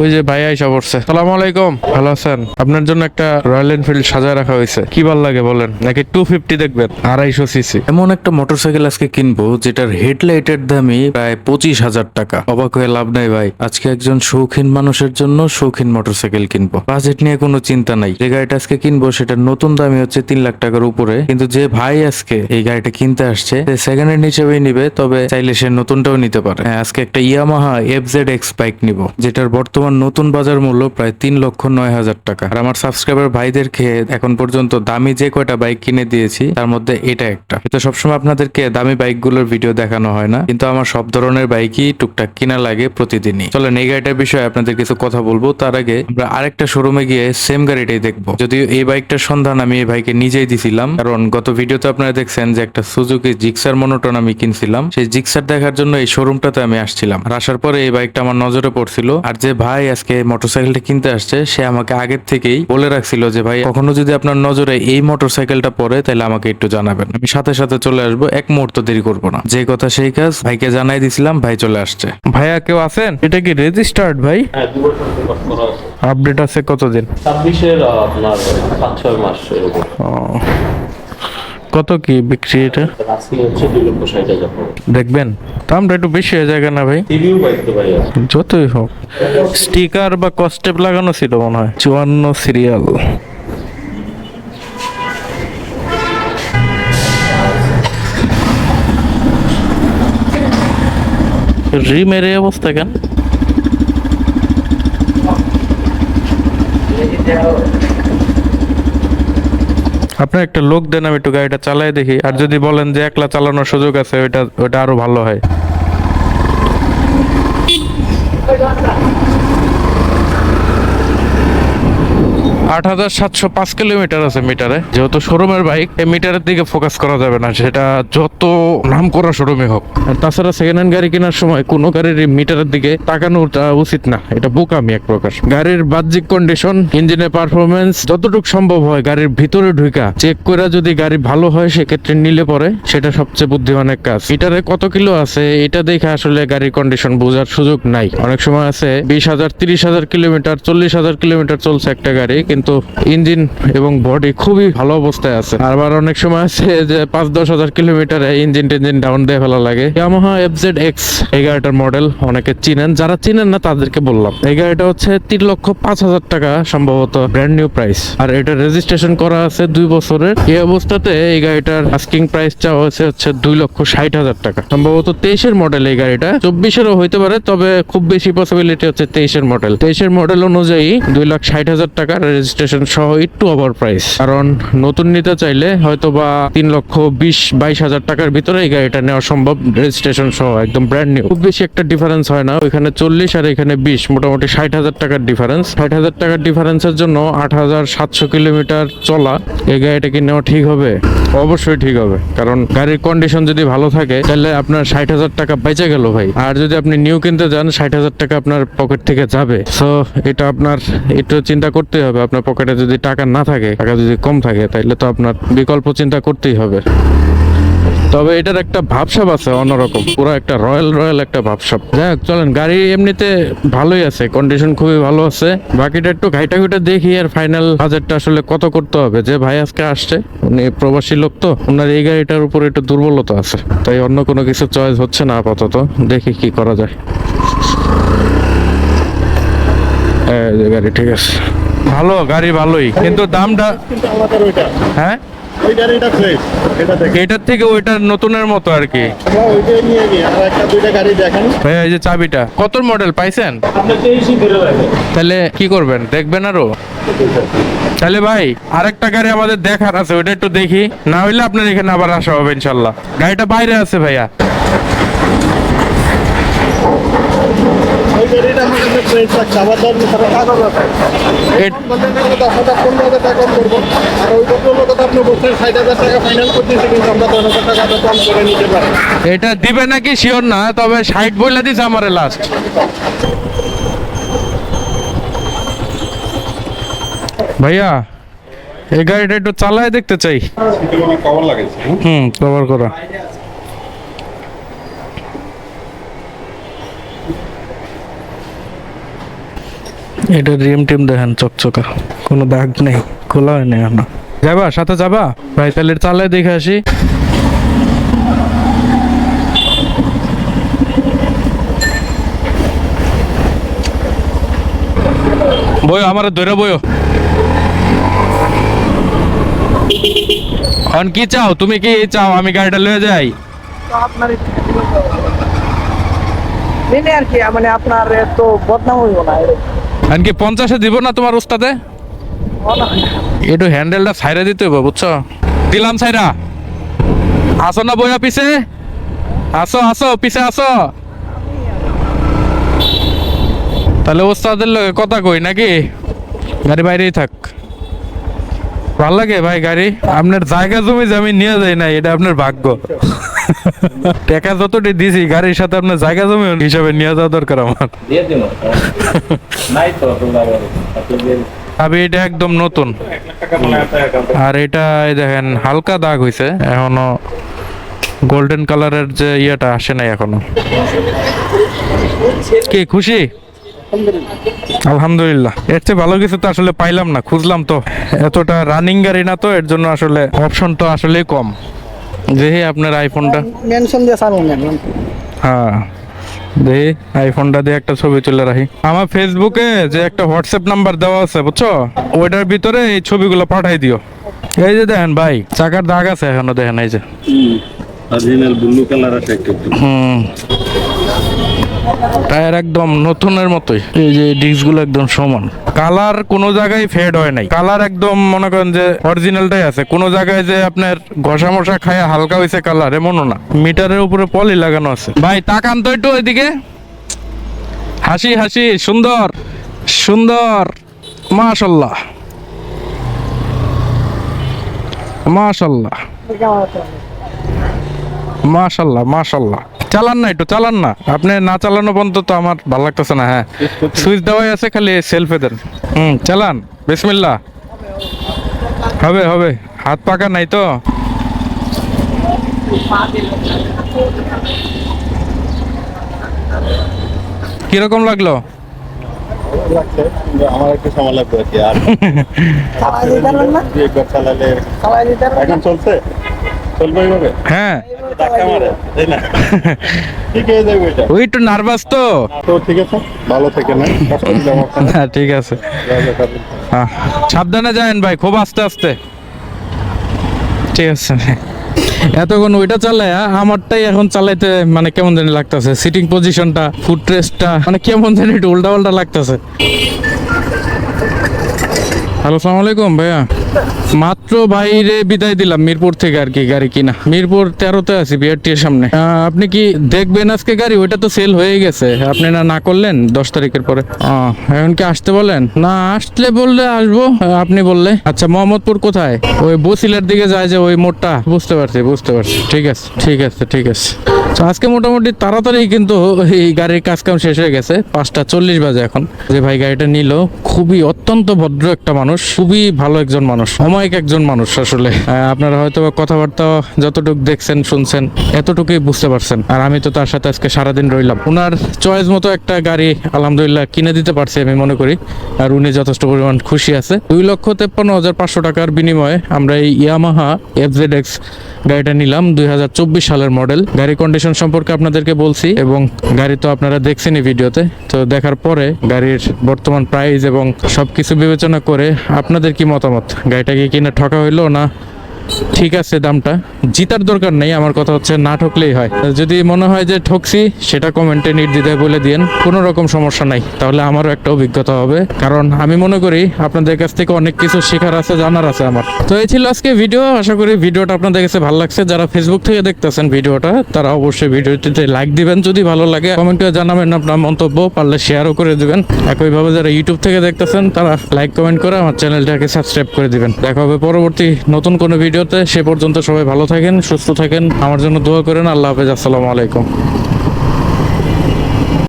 ওই যে ভাই আইসা পড়ছে। সালাম আলাইকুম। ভালো আছেন? আপনার জন্য একটা রয়্যাল এনফিল্ড সাজায় রাখা হয়েছে। কি ভালো লাগে বলেন? নাকি টু ফিফটি দেখবেন? আড়াইশো সিসি এমন একটা মোটরসাইকেল আজকে কিনবো যেটার হেডলাইটের দামই প্রায় পঁচিশ হাজার টাকা। অবাক হয়ে লাভ নাই ভাই। আজকে একজন শৌখিন মানুষের জন্য শৌখিন মোটরসাইকেল কিনবো। বাজেট নিয়ে কোনো চিন্তা নাই। যে গাড়িটা আজকে কিনবো সেটার নতুন দামই হচ্ছে তিন লাখ টাকার উপরে। কিন্তু যে ভাই আজকে এই গাড়িটা কিনতে আসছে সেকেন্ড হ্যান্ড হিসেবেই নিবে তবে চাইলে সে নতুনটাও নিতে পারে। হ্যাঁ, আজকে একটা Yamaha F Z X bike নিব যেটার বর্তমান নতুন বাজার মূল্য প্রায় তিন লক্ষ নয় হাজার টাকা। আর আমার সাবস্ক্রাইবার ভাইদেরকে এখন পর্যন্ত দামি যে কয়টা বাইক কিনে দিয়েছি, তার মধ্যে এটা একটা। তো সবসময় আপনাদেরকে দামি বাইকগুলোর ভিডিও দেখানো হয় না, কিন্তু আমার সব ধরনের বাইকই টুকটাক কিনা লাগে প্রতিদিনই। চলেন, এই গাড়িটার বিষয়ে আপনাদের কিছু কথা বলব। তার আগে আমরা আরেকটা শোরুমে গিয়ে সেম গাড়িটাই দেখব। যদিও এই বাইকটার সন্ধান আমি এই ভাইকে নিজেই দিছিলাম, কারণ গত ভিডিওতে আপনারা দেখছেন যে একটা সুজুকি জিক্সার মনোটন আমি কিনছিলাম। সেই জিক্সার দেখার জন্য এই শোরুমটাতে আমি আসছিলাম। আর আসার পরে এই বাইকটা আমার নজরে পড়ছিল। আর যে ভাই আজকে মোটরসাইকেলটা কিনতে আসছে সে আমাকে আগের থেকেই বলে রাখছিল যে ভাই কখনো যদি আপনার নজরে এই মোটরসাইকেলটা পড়ে তাহলে আমাকে একটু জানাবেন। আমি সাথে সাথে চলে আসব এক মুহূর্ত দেরি করব না। যে কথা সেই কাজ ভাইকে জানাই দিছিলাম ভাই চলে আসছে। ভাইয়া কেউ আছেন? এটা কি রেজিস্টার্ড ভাই? হ্যাঁ রেকর্ড করা আছে আপডেট আছে কতদিন? ছাব্বিশের আপনার পাঁচ ছয় মাস এরকম ও। কত কি বিক্রি এটা? দেখবেন, দামটা একটু বেশি হয়ে যায় না ভাই? যতই হোক, স্টিকার বা কস্টেপ লাগানো ছিল মনে হয়, চুয়ান্ন সিরিয়াল। রিমের অবস্থা কেন? আপনার একটা লোক দেন, আমি একটু গাড়িটা চালাই দেখি। আর যদি বলেন যে একলা চালানোর সুযোগ আছে, ওইটা ওইটা আরও ভালো হয়। আট হাজার সাতশো পাঁচ কিলোমিটার আছে মিটারে। যেহেতু শোরুমের বাইক, এই মিটারের দিকে ফোকাস করা যাবে না। সেটা যত নাম করা শোরুমে হোক। তাছাড়া সেকেন্ড হ্যান্ড গাড়ি কেনার সময় কোনো গাড়ির মিটারের দিকে তাকানোটা উচিত না। এটা বোকামি এক প্রকার। গাড়ির বাহ্যিক কন্ডিশন ইঞ্জিনের পারফরমেন্স যতটুকু সম্ভব হয় গাড়ির ভিতরে ঢুকা চেক করে যদি গাড়ি ভালো হয়, সেক্ষেত্রে নিলে পরে সেটা সবচেয়ে বুদ্ধিমানের কাজ। মিটারে কত কিলো আছে, এটা দেখে আসলে গাড়ির কন্ডিশন বোঝার সুযোগ নাই। অনেক সময় আছে বিশ হাজার, তিরিশ হাজার কিলোমিটার, চল্লিশ হাজার কিলোমিটার চলছে একটা গাড়ি, কিন্তু ইঞ্জিন এবং বডি খুবই ভালো অবস্থায় আছে। আবার অনেক সময় আছে যে পাঁচ দশ হাজার কিলোমিটারে ইঞ্জিন টেঞ্জিন ডাউন দিয়ে ফেলা লাগে। ইয়ামাহা এফজেড এক্স এই মডেল অনেকে চিনেন। যারা চিনেন না, তাদেরকে বললাম। এই গাড়িটা হচ্ছে তিন লক্ষ পাঁচ হাজার টাকা সম্ভবত ব্র্যান্ড নিউ প্রাইস আর এটা রেজিস্ট্রেশন করা আছে দুই বছরের। এই অবস্থাতে এই গাড়িটার আস্কিং প্রাইস চাওয়া হয়েছে হচ্ছে দুই লক্ষ ষাট হাজার টাকা। সম্ভবত তেইশের মডেল এই গাড়িটা। চব্বিশেরও হইতে পারে, তবে খুব বেশি পসিবিলিটি হচ্ছে তেইশের মডেল তেইশের মডেল অনুযায়ী দুই লাখ ষাট হাজার টাকা রেজিস্ট্রেশন সহ একটু ওভার প্রাইস কারণ নতুন নিতে চাইলে হয়তো বা তিন লক্ষ বিশ, বাইশ হাজার টাকার ভিতরে এই গাড়িটা নেওয়া সম্ভব রেজিস্ট্রেশন সহ, একদম ব্র্যান্ড নিউ খুব বেশি একটা ডিফারেন্স হয় না, ওইখানে চল্লিশ আর এখানে বিশ, মোটামুটি ষাট হাজার টাকার ডিফারেন্স ষাট হাজার টাকার ডিফারেন্সের জন্য আট হাজার সাতশো কিলোমিটার চলা, এই গাড়িটা কি নেওয়া ঠিক হবে? অবশ্যই ঠিক হবে, কারণ গাড়ির কন্ডিশন যদি ভালো থাকে, তাহলে আপনার ষাট হাজার টাকা বেঁচে গেল ভাই। আর যদি আপনি নিউ কিনতে যান, ষাট হাজার টাকা আপনার পকেট থেকে যাবে। সো এটা আপনার একটু চিন্তা করতে হবে, আপনার পকেটে যদি টাকা না থাকে, টাকা যদি কম থাকে তাহলে তো আপনার বিকল্প চিন্তা করতেই হবে। তবে এটার একটা ভাবসাব আছে অন্যরকম, পুরো একটা রয়্যাল রয়্যাল একটা ভাবসাব। যাই হোক, চলেন, গাড়ি এমনিতে ভালোই আছে কন্ডিশন খুবই ভালো আছে। বাকিটা একটু ঘাইটা ঘুইটা দেখি, আর ফাইনাল বাজেটটা আসলে কত করতে হবে। যে ভাই আজকে আসছে, উনি প্রবাসী লোক তো ওনার এই গাড়িটার উপর একটু দুর্বলতা আছে। তাই অন্য কোনো কিছু চয়েস হচ্ছে না আপাতত, দেখি কি করা যায়। এই যে গাড়ি, ঠিক আছে। ভালো, গাড়ি ভালোই। কিন্তু দামটা হ্যাঁ? এটার থেকে ওইটার নতুনের মতো আর কি। আমরা ওইটাই নিয়ে গিয়ে আর একটা দুইটা গাড়ি দেখেন ভাই এই যে চাবিটা কত মডেল পাইছেন? তাহলে কি করবেন? দেখবেন আরও? তাহলে ভাই, আরেকটা গাড়ি আমাদের দেখার আছে, ওইটা একটু দেখি। না হইলে আপনার এখানে আবার আসা হবে ইনশাল্লাহ। গাড়িটা বাইরে আছে ভাইয়া। এটা দিবে নাকি? শিওর না তবে ষাট বইলা দিছে আমারে লাস্ট ভাইয়া এই গাড়িটা একটু চালায় দেখতে চাই। কভার লাগাইছে হুম কভার করা। এটা রিম টিম দেখেন চকচকা। কোনো দাগ নেই খোলা হয় না এখনও। যাবা সাথে যাবা? ভাই তাহলে চালে দেখে আসি। বই আমার ধরে বইও। এখন কি চাও? তুমি কি চাও? আমি গাড়িটা লয়ে যাই। আপনার আর কি মানে আপনার তো বদনাম হইব না কি পঞ্চাশে দিব না তোমার উস্তাদে? একটু হ্যান্ডেলটা সাইরা দিতে হবে বুঝছ? দিলাম সাইরা আসো না বইয়া পিছে। আসো আসো, পিছে আসো। তাহলে ওস্তাদের লগে কথা কই নাকি? গাড়ি বাইরেই থাক। ভালো লাগে ভাই গাড়ি? আপনার জায়গা জমি জমি নিয়ে যায় না এটা আপনার ভাগ্য। টাকা যতটি দিছি গাড়ির সাথে আপনার জায়গা জমি হিসাবে নিয়ে যাওয়া দরকার আমার। আমি এটা একদম নতুন। আর এটা দেখেন হালকা দাগ হইছে এখনও গোল্ডেন কালারের যে ইয়েটা আসে নাই এখনও। কি খুশি? আলহামদুলিল্লাহ। এর চেয়ে ভালো কিছু তো আসলে পাইলাম না খুঁজলাম তো। এতটা রানিং গাড়ি না তো এর জন্য আসলে অপশন তো আসলেই কম। দেখি আপনার আইফোনটা মেনশন দিয়ে সারুন হ্যাঁ। দেখি আইফোনটা দিয়ে একটা ছবি তুলে রাখি। আমার ফেসবুকে যে একটা হোয়াটসঅ্যাপ নাম্বার দেওয়া আছে বুঝছ? ওইটার ভিতরে এই ছবিগুলো পাঠাই দিও। এই যে দেখেন ভাই চাকার দাগ আছে এখনও দেখেন এই যে। অরিজিনাল ব্লু কালার আছে একটু একটু। হুম। টায়ার একদম নতুনের মতোই। এই যে ডিস্কগুলো একদম সমান। কালার কোনো জায়গায় ফেড হয় নাই। কালার একদম মনে করেন যে অরিজিনালটাই আছে। কোনো জায়গায় যে আপনার ঘষা মশা খায় হালকা হয়েছে কালার এমনও না। মিটারের উপরে পলি লাগানো আছে। ভাই তাকান তো একটু ওইদিকে। হাসি হাসি সুন্দর সুন্দর। মাশাল্লাহ। মাশাল্লাহ। মাশাল্লাহ মাশাল্লাহ। চালান না একটু চালান না। আপনি না চালানো পর্যন্ত তো আমার ভালো লাগতেছে না হ্যাঁ। সুইচ দেওয়াই আছে খালি সেলফে দেন হুম চালান। বিসমিল্লাহ। হবে হবে। হাত পাকা নাই তো। কীরকম লাগল? আমার একটু সময় লাগবে আর কি। আর চালাই দিতে পারবেন না? একবার চালালে চালাই এখন চলছে? হ্যাঁ। হয়ে যাবে এটা। ওই একটু নার্ভাস তো। তো ঠিক আছে ভালো থেকে না কষ্ট দিলাম আপনার না ঠিক আছে। সাবধানে ভাই খুব আস্তে আস্তে। ঠিক আছে। এতক্ষণ ওইটা চালায় আমারটাই এখন চালাইতে মানে কেমন জানি লাগতেছে। সিটিং পজিশনটা ফুট রেস্টটা মানে কেমন জানি একটু উল্টা পাল্টা লাগতেছে। হ্যালো সালাম আলাইকুম ভাইয়া। মাত্র বাইরে বিদায় দিলাম মিরপুর থেকে আর কি গাড়ি কিনা। মিরপুর তেরোতে আছি বিআরটি এর সামনে আপনি কি দেখবেন আজকে গাড়ি? ওইটা তো সেল হয়ে গেছে। আপনি না না করলেন দশ তারিখের পরে। এখন কি আসতে বলেন? না, আসলে বললে আসব, আপনি বললে। আচ্ছা মোহাম্মদপুর কোথায়? ওই বসিলার দিকে যায় যে ওই মোড়টা। বুঝতে পারছি বুঝতে পারছি। ঠিক আছে ঠিক আছে ঠিক আছে। তো আজকে মোটামুটি তাড়াতাড়ি কিন্তু এই গাড়ির কাজ কাম শেষ হয়ে গেছে। পাঁচটা চল্লিশ বাজে এখন। যে ভাই গাড়িটা নিল, খুবই অত্যন্ত ভদ্র একটা মানুষ, খুবই ভালো একজন মানুষ। অমায়িক একজন মানুষ আসলে। আপনারা হয়তো কথাবার্তা যতটুকু দেখছেন, শুনছেন, এতটুকুই বুঝতে পারছেন। আর আমি তো তার সাথে আজকে সারাদিন রইলাম। ওনার চয়েস মতো একটা গাড়ি, আলহামদুলিল্লাহ, কিনে দিতে পারছি আমি মনে করি। আর উনি যথেষ্ট পরিমাণ খুশি আছে। দুই লক্ষ তেপ্পান্ন হাজার পাঁচশো টাকার বিনিময়ে আমরা এই ইয়ামাহা এফ জেড এক্স গাড়িটা নিলাম, দুই হাজার চব্বিশ সালের মডেল। গাড়ি কন্ডিশন সম্পর্কে আপনাদেরকে বলছি, এবং গাড়ি তো আপনারা দেখছেনই ভিডিওতে। তো দেখার পরে গাড়ির বর্তমান প্রাইস এবং সবকিছু বিবেচনা করে আপনাদের কি মতামত? গাড়িটাকে কিনা ঠকা হইল না? ঠিক আছে দামটা। জিতার দরকার নেই, আমার কথা হচ্ছে না ঠকলেই হয়। যদি মনে হয় যে ঠকছি, সেটা কমেন্টে নির্দ্বিধায় বলে দিন কোনো রকম সমস্যা নাই। তাহলে আমারও একটা অভিজ্ঞতা হবে। কারণ আমি মনে করি, আপনাদের কাছ থেকে অনেক কিছু শেখার আছে, জানার আছে আমার। তো এই ছিল আজকে ভিডিও। আশা করি ভিডিওটা আপনাদের কাছে ভালো লাগছে। যারা ফেসবুক থেকে দেখতেছেন ভিডিওটা, তারা অবশ্যই ভিডিওটিতে লাইক দিবেন। যদি ভালো লাগে কমেন্টে জানাবেন আপনার মন্তব্য। পারলে শেয়ারও করে দিবেন। একইভাবে যারা ইউটিউব থেকে দেখতেছেন, তারা লাইক কমেন্ট করে আমার চ্যানেলটাকে সাবস্ক্রাইব করে দিবেন। দেখা হবে পরবর্তী নতুন কোনো ভিডিওতে সে পর্যন্ত সবাই ভালো থাকেন, সুস্থ থাকেন। আমার জন্য দোয়া করেন। আল্লাহ হাফেজ। আসসালামু আলাইকুম।